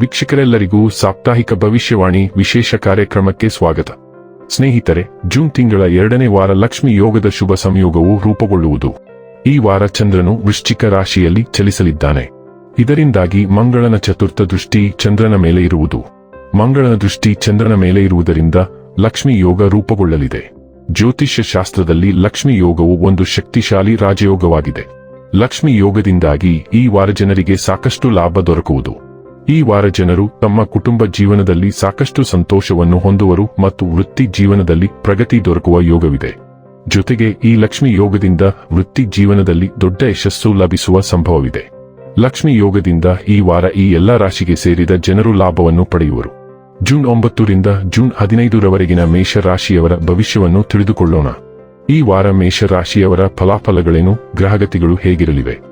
ವೀಕ್ಷಕರೆಲ್ಲರಿಗೂ ಸಾಪ್ತಾಹಿಕ ಭವಿಷ್ಯವಾಣಿ ವಿಶೇಷ ಕಾರ್ಯಕ್ರಮಕ್ಕೆ ಸ್ವಾಗತ. ಸ್ನೇಹಿತರೆ, ಜೂನ್ ತಿಂಗಳ ಎರಡನೇ ವಾರ ಲಕ್ಷ್ಮಿ ಯೋಗದ ಶುಭ ಸಂಯೋಗವು ರೂಪುಗೊಳ್ಳುವುದು. ಈ ವಾರ ಚಂದ್ರನು ವೃಶ್ಚಿಕ ರಾಶಿಯಲ್ಲಿ ಚಲಿಸಲಿದ್ದಾನೆ. ಇದರಿಂದಾಗಿ ಮಂಗಳನ ಚತುರ್ಥ ದೃಷ್ಟಿ ಚಂದ್ರನ ಮೇಲೆ ಇರುವುದು. ಮಂಗಳನ ದೃಷ್ಟಿ ಚಂದ್ರನ ಮೇಲೆ ಇರುವುದರಿಂದ ಲಕ್ಷ್ಮಿ ಯೋಗ ರೂಪುಗೊಳ್ಳಲಿದೆ. ಜ್ಯೋತಿಷ್ಯ ಶಾಸ್ತ್ರದಲ್ಲಿ ಲಕ್ಷ್ಮಿ ಯೋಗವು ಒಂದು ಶಕ್ತಿಶಾಲಿ ರಾಜಯೋಗವಾಗಿದೆ. ಲಕ್ಷ್ಮಿ ಯೋಗದಿಂದಾಗಿ ಈ ವಾರ ಜನರಿಗೆ ಸಾಕಷ್ಟು ಲಾಭ ದೊರಕುವುದು. ಈ ವಾರ ಜನರು ತಮ್ಮ ಕುಟುಂಬ ಜೀವನದಲ್ಲಿ ಸಾಕಷ್ಟು ಸಂತೋಷವನ್ನು ಹೊಂದುವರು ಮತ್ತು ವೃತ್ತಿ ಜೀವನದಲ್ಲಿ ಪ್ರಗತಿ ದೊರಕುವ ಯೋಗವಿದೆ. ಜೊತೆಗೆ ಈ ಲಕ್ಷ್ಮಿ ಯೋಗದಿಂದ ವೃತ್ತಿ ಜೀವನದಲ್ಲಿ ದೊಡ್ಡ ಯಶಸ್ಸು ಲಭಿಸುವ ಸಂಭವವಿದೆ. ಲಕ್ಷ್ಮಿ ಯೋಗದಿಂದ ಈ ವಾರ ಈ ಎಲ್ಲಾ ರಾಶಿಗೆ ಸೇರಿದ ಜನರು ಲಾಭವನ್ನು ಪಡೆಯುವರು. ಜೂನ್ ಒಂಬತ್ತರಿಂದ ಜೂನ್ ಹದಿನೈದರವರೆಗಿನ ಮೇಷ ರಾಶಿಯವರ ಭವಿಷ್ಯವನ್ನು ತಿಳಿದುಕೊಳ್ಳೋಣ. ಈ ವಾರ ಮೇಷ ರಾಶಿಯವರ ಫಲಾಫಲಗಳೇನು, ಗ್ರಹಗತಿಗಳು ಹೇಗಿರಲಿವೆ?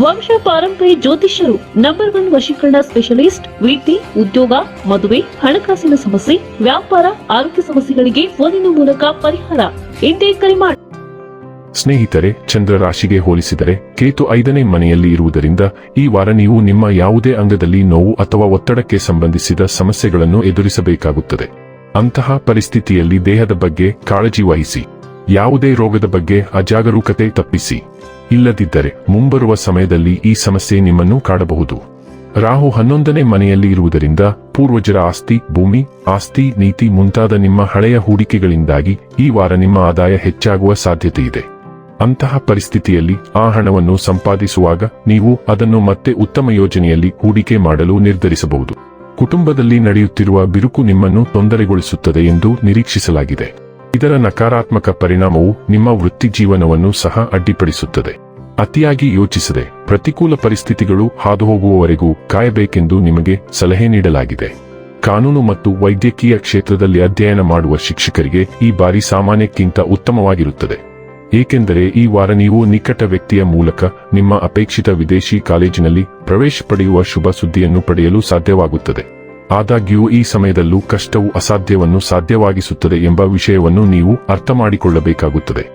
ವಂಶ ಪಾರಂಪರಿ ಜ್ಯೋತಿಷ್ಯರು ನಂಬರ್ ಒನ್ ವಶೀಕರಣ ಸ್ಪೆಷಲಿಸ್ಟ್ ವೃತ್ತಿ ಉದ್ಯೋಗ, ಮದುವೆ, ಹಣಕಾಸಿನ ಸಮಸ್ಯೆ, ವ್ಯಾಪಾರ, ಆರೋಗ್ಯ ಸಮಸ್ಯೆಗಳಿಗೆ ಫೋನಿನ ಮೂಲಕ ಪರಿಹಾರ. ಎಂದೇ ಕರೆ ಮಾಡಿ ಸ್ನೇಹಿತರೆ, ಚಂದ್ರ ರಾಶಿಗೆ ಹೋಲಿಸಿದರೆ ಕೇತು ಐದನೇ ಮನೆಯಲ್ಲಿ ಇರುವುದರಿಂದ ಈ ವಾರ ನೀವು ನಿಮ್ಮ ಯಾವುದೇ ಅಂಗದಲ್ಲಿ ನೋವು ಅಥವಾ ಒತ್ತಡಕ್ಕೆ ಸಂಬಂಧಿಸಿದ ಸಮಸ್ಯೆಗಳನ್ನು ಎದುರಿಸಬೇಕಾಗುತ್ತದೆ. ಅಂತಹ ಪರಿಸ್ಥಿತಿಯಲ್ಲಿ ದೇಹದ ಬಗ್ಗೆ ಕಾಳಜಿ ವಹಿಸಿ. ಯಾವುದೇ ರೋಗದ ಬಗ್ಗೆ ಅಜಾಗರೂಕತೆ ತಪ್ಪಿಸಿ. ಇಲ್ಲದಿದ್ದರೆ ಮುಂಬರುವ ಸಮಯದಲ್ಲಿ ಈ ಸಮಸ್ಯೆ ನಿಮ್ಮನ್ನು ಕಾಡಬಹುದು. ರಾಹು ಹನ್ನೊಂದನೇ ಮನೆಯಲ್ಲಿ ಇರುವುದರಿಂದ ಪೂರ್ವಜರ ಆಸ್ತಿ, ಭೂಮಿ, ಆಸ್ತಿ, ನೀತಿ ಮುಂತಾದ ನಿಮ್ಮ ಹಳೆಯ ಹೂಡಿಕೆಗಳಿಂದಾಗಿ ಈ ವಾರ ನಿಮ್ಮ ಆದಾಯ ಹೆಚ್ಚಾಗುವ ಸಾಧ್ಯತೆ ಇದೆ. ಅಂತಹ ಪರಿಸ್ಥಿತಿಯಲ್ಲಿ ಆ ಹಣವನ್ನು ಸಂಪಾದಿಸುವಾಗ ನೀವು ಅದನ್ನು ಮತ್ತೆ ಉತ್ತಮ ಯೋಜನೆಯಲ್ಲಿ ಹೂಡಿಕೆ ಮಾಡಲು ನಿರ್ಧರಿಸಬಹುದು. ಕುಟುಂಬದಲ್ಲಿ ನಡೆಯುತ್ತಿರುವ ಬಿರುಕು ನಿಮ್ಮನ್ನು ತೊಂದರೆಗೊಳಿಸುತ್ತದೆ ಎಂದು ನಿರೀಕ್ಷಿಸಲಾಗಿದೆ. ಇದರ ನಕಾರಾತ್ಮಕ ಪರಿಣಾಮವು ನಿಮ್ಮ ವೃತ್ತಿ ಜೀವನವನ್ನು ಸಹ ಅಡ್ಡಿಪಡಿಸುತ್ತದೆ. ಅತಿಯಾಗಿ ಯೋಚಿಸದೆ ಪ್ರತಿಕೂಲ ಪರಿಸ್ಥಿತಿಗಳು ಹಾದುಹೋಗುವವರೆಗೂ ಕಾಯಬೇಕೆಂದು ನಿಮಗೆ ಸಲಹೆ ನೀಡಲಾಗಿದೆ. ಕಾನೂನು ಮತ್ತು ವೈದ್ಯಕೀಯ ಕ್ಷೇತ್ರದಲ್ಲಿ ಅಧ್ಯಯನ ಮಾಡುವ ಶಿಕ್ಷಕರಿಗೆ ಈ ಬಾರಿ ಸಾಮಾನ್ಯಕ್ಕಿಂತ ಉತ್ತಮವಾಗಿರುತ್ತದೆ. ಏಕೆಂದರೆ ಈ ವಾರ ನೀವು ನಿಕಟ ವ್ಯಕ್ತಿಯ ಮೂಲಕ ನಿಮ್ಮ ಅಪೇಕ್ಷಿತ ವಿದೇಶಿ ಕಾಲೇಜಿನಲ್ಲಿ ಪ್ರವೇಶ ಪಡೆಯುವ ಶುಭ ಸುದ್ದಿಯನ್ನು ಪಡೆಯಲು ಸಾಧ್ಯವಾಗುತ್ತದೆ. ಆದಾಗ್ಯೂ ಈ ಸಮಯದಲ್ಲೂ ಕಷ್ಟವು ಅಸಾಧ್ಯವನ್ನು ಸಾಧ್ಯವಾಗಿಸುತ್ತದೆ ಎಂಬ ವಿಷಯವನ್ನು ನೀವು ಅರ್ಥ ಮಾಡಿಕೊಳ್ಳಬೇಕಾಗುತ್ತದೆ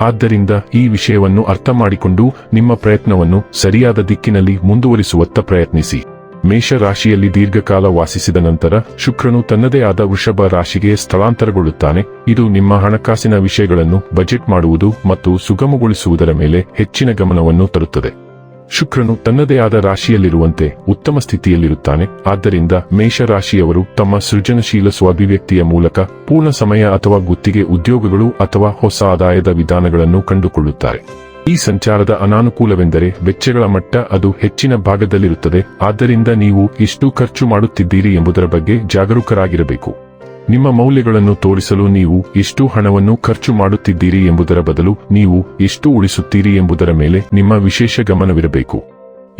ಆದ್ದರಿಂದ ಈ ವಿಷಯವನ್ನು ಅರ್ಥ ಮಾಡಿಕೊಂಡು ನಿಮ್ಮ ಪ್ರಯತ್ನವನ್ನು ಸರಿಯಾದ ದಿಕ್ಕಿನಲ್ಲಿ ಮುಂದುವರಿಸುವತ್ತ ಪ್ರಯತ್ನಿಸಿ. ಮೇಷ ರಾಶಿಯಲ್ಲಿ ದೀರ್ಘಕಾಲ ವಾಸಿಸಿದ ನಂತರ ಶುಕ್ರನು ತನ್ನದೇ ಆದ ವೃಷಭ ರಾಶಿಗೆ ಸ್ಥಳಾಂತರಗೊಳ್ಳುತ್ತಾನೆ. ಇದು ನಿಮ್ಮ ಹಣಕಾಸಿನ ವಿಷಯಗಳನ್ನು ಬಜೆಟ್ ಮಾಡುವುದು ಮತ್ತು ಸುಗಮಗೊಳಿಸುವುದರ ಮೇಲೆ ಹೆಚ್ಚಿನ ಗಮನವನ್ನು ತರುತ್ತದೆ. ಶುಕ್ರನು ತನ್ನದೇ ಆದ ರಾಶಿಯಲ್ಲಿರುವಂತೆ ಉತ್ತಮ ಸ್ಥಿತಿಯಲ್ಲಿರುತ್ತಾನೆ. ಆದ್ದರಿಂದ ಮೇಷ ರಾಶಿಯವರು ತಮ್ಮ ಸೃಜನಶೀಲ ಸ್ವಾಭಿವ್ಯಕ್ತಿಯ ಮೂಲಕ ಪೂರ್ಣ ಸಮಯ ಅಥವಾ ಗುತ್ತಿಗೆ ಉದ್ಯೋಗಗಳು ಅಥವಾ ಹೊಸ ಆದಾಯದ ವಿಧಾನಗಳನ್ನು ಕಂಡುಕೊಳ್ಳುತ್ತಾರೆ. ಈ ಸಂಚಾರದ ಅನಾನುಕೂಲವೆಂದರೆ ವೆಚ್ಚಗಳ ಮಟ್ಟ ಅದು ಹೆಚ್ಚಿನ ಭಾಗದಲ್ಲಿರುತ್ತದೆ. ಆದ್ದರಿಂದ ನೀವು ಎಷ್ಟು ಖರ್ಚು ಮಾಡುತ್ತಿದ್ದೀರಿ ಎಂಬುದರ ಬಗ್ಗೆ ಜಾಗರೂಕರಾಗಿರಬೇಕು. ನಿಮ್ಮ ಮೌಲ್ಯಗಳನ್ನು ತೋರಿಸಲು ನೀವು ಎಷ್ಟು ಹಣವನ್ನು ಖರ್ಚು ಮಾಡುತ್ತಿದ್ದೀರಿ ಎಂಬುದರ ಬದಲು ನೀವು ಎಷ್ಟು ಉಳಿಸುತ್ತೀರಿ ಎಂಬುದರ ಮೇಲೆ ನಿಮ್ಮ ವಿಶೇಷ ಗಮನವಿರಬೇಕು.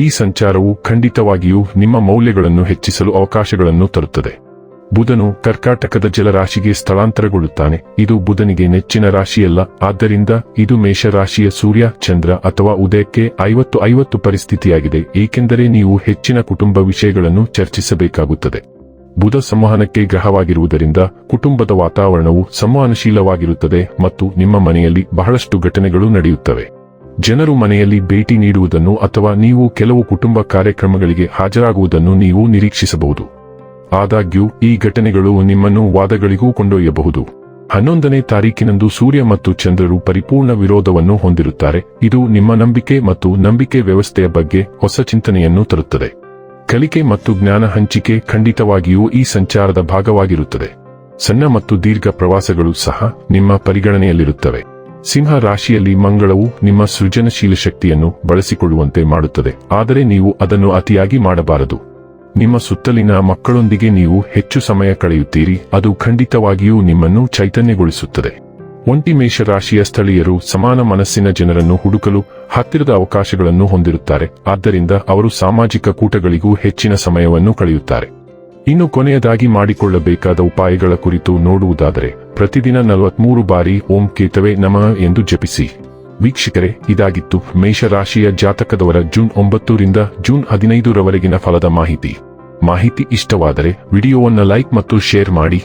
ಈ ಸಂಚಾರವು ಖಂಡಿತವಾಗಿಯೂ ನಿಮ್ಮ ಮೌಲ್ಯಗಳನ್ನು ಹೆಚ್ಚಿಸಲು ಅವಕಾಶಗಳನ್ನು ತರುತ್ತದೆ. ಬುಧನು ಕರ್ಕಾಟಕದ ಜಲರಾಶಿಗೆ ಸ್ಥಳಾಂತರಗೊಳ್ಳುತ್ತಾನೆ. ಇದು ಬುಧನಿಗೆ ನೆಚ್ಚಿನ ರಾಶಿಯಲ್ಲ. ಆದ್ದರಿಂದ ಇದು ಮೇಷರಾಶಿಯ ಸೂರ್ಯ, ಚಂದ್ರ ಅಥವಾ ಉದಯಕ್ಕೆ ಐವತ್ತು ಐವತ್ತು ಪರಿಸ್ಥಿತಿಯಾಗಿದೆ. ಏಕೆಂದರೆ ನೀವು ಹೆಚ್ಚಿನ ಕುಟುಂಬ ವಿಷಯಗಳನ್ನು ಚರ್ಚಿಸಬೇಕಾಗುತ್ತದೆ. ಬುಧ ಸಂವಹನಕ್ಕೆ ಗ್ರಹವಾಗಿರುವುದರಿಂದ ಕುಟುಂಬದ ವಾತಾವರಣವು ಸಂವಹನಶೀಲವಾಗಿರುತ್ತದೆ ಮತ್ತು ನಿಮ್ಮ ಮನೆಯಲ್ಲಿ ಬಹಳಷ್ಟು ಘಟನೆಗಳು ನಡೆಯುತ್ತವೆ. ಜನರು ಮನೆಯಲ್ಲಿ ಭೇಟಿ ನೀಡುವುದನ್ನು ಅಥವಾ ನೀವು ಕೆಲವು ಕುಟುಂಬ ಕಾರ್ಯಕ್ರಮಗಳಿಗೆ ಹಾಜರಾಗುವುದನ್ನು ನೀವು ನಿರೀಕ್ಷಿಸಬಹುದು. ಆದಾಗ್ಯೂ, ಈ ಘಟನೆಗಳು ನಿಮ್ಮನ್ನು ವಾದಗಳಿಗೂ ಕೊಂಡೊಯ್ಯಬಹುದು. ಹನ್ನೊಂದನೇ ತಾರೀಕಿನಂದು ಸೂರ್ಯ ಮತ್ತು ಚಂದ್ರರು ಪರಿಪೂರ್ಣ ವಿರೋಧವನ್ನು ಹೊಂದಿರುತ್ತಾರೆ. ಇದು ನಿಮ್ಮ ನಂಬಿಕೆ ಮತ್ತು ನಂಬಿಕೆ ವ್ಯವಸ್ಥೆಯ ಬಗ್ಗೆ ಹೊಸ ಚಿಂತನೆಯನ್ನು ತರುತ್ತದೆ. ಕಲಿಕೆ ಮತ್ತು ಜ್ಞಾನ ಹಂಚಿಕೆ ಖಂಡಿತವಾಗಿಯೂ ಈ ಸಂಚಾರದ ಭಾಗವಾಗಿರುತ್ತದೆ. ಸಣ್ಣ ಮತ್ತು ದೀರ್ಘ ಪ್ರವಾಸಗಳು ಸಹ ನಿಮ್ಮ ಪರಿಗಣನೆಯಲ್ಲಿರುತ್ತವೆ. ಸಿಂಹ ರಾಶಿಯಲ್ಲಿ ಮಂಗಳವು ನಿಮ್ಮ ಸೃಜನಶೀಲ ಶಕ್ತಿಯನ್ನು ಬಳಸಿಕೊಳ್ಳುವಂತೆ ಮಾಡುತ್ತದೆ. ಆದರೆ ನೀವು ಅದನ್ನು ಅತಿಯಾಗಿ ಮಾಡಬಾರದು. ನಿಮ್ಮ ಸುತ್ತಲಿನ ಮಕ್ಕಳೊಂದಿಗೆ ನೀವು ಹೆಚ್ಚು ಸಮಯ ಕಳೆಯುತ್ತೀರಿ. ಅದು ಖಂಡಿತವಾಗಿಯೂ ನಿಮ್ಮನ್ನು ಚೈತನ್ಯಗೊಳಿಸುತ್ತದೆ. ಒಂಟಿ ಮೇಷ ರಾಶಿಯ ಸ್ಥಳೀಯರು ಸಮಾನ ಮನಸ್ಸಿನ ಜನರನ್ನು ಹುಡುಕಲು ಹತ್ತಿರದ ಅವಕಾಶಗಳನ್ನು ಹೊಂದಿರುತ್ತಾರೆ. ಆದ್ದರಿಂದ ಅವರು ಸಾಮಾಜಿಕ ಕೂಟಗಳಿಗೂ ಹೆಚ್ಚಿನ ಸಮಯವನ್ನು ಕಳೆಯುತ್ತಾರೆ. ಇನ್ನು ಕೊನೆಯದಾಗಿ ಮಾಡಿಕೊಳ್ಳಬೇಕಾದ ಉಪಾಯಗಳ ಕುರಿತು ನೋಡುವುದಾದರೆ, ಪ್ರತಿದಿನ ನಲವತ್ಮೂರು ಬಾರಿ ಓಂ ಕೇತವೆ ನಮ ಎಂದು ಜಪಿಸಿ. ವೀಕ್ಷಕರೇ, ಇದಾಗಿತ್ತು ಮೇಷರಾಶಿಯ ಜಾತಕದವರ ಜೂನ್ ಒಂಬತ್ತರಿಂದ ಜೂನ್ ಹದಿನೈದರವರೆಗಿನ ಫಲದ ಮಾಹಿತಿ. ಮಾಹಿತಿ ಇಷ್ಟವಾದರೆ ವಿಡಿಯೋವನ್ನು ಲೈಕ್ ಮತ್ತು ಶೇರ್ ಮಾಡಿ.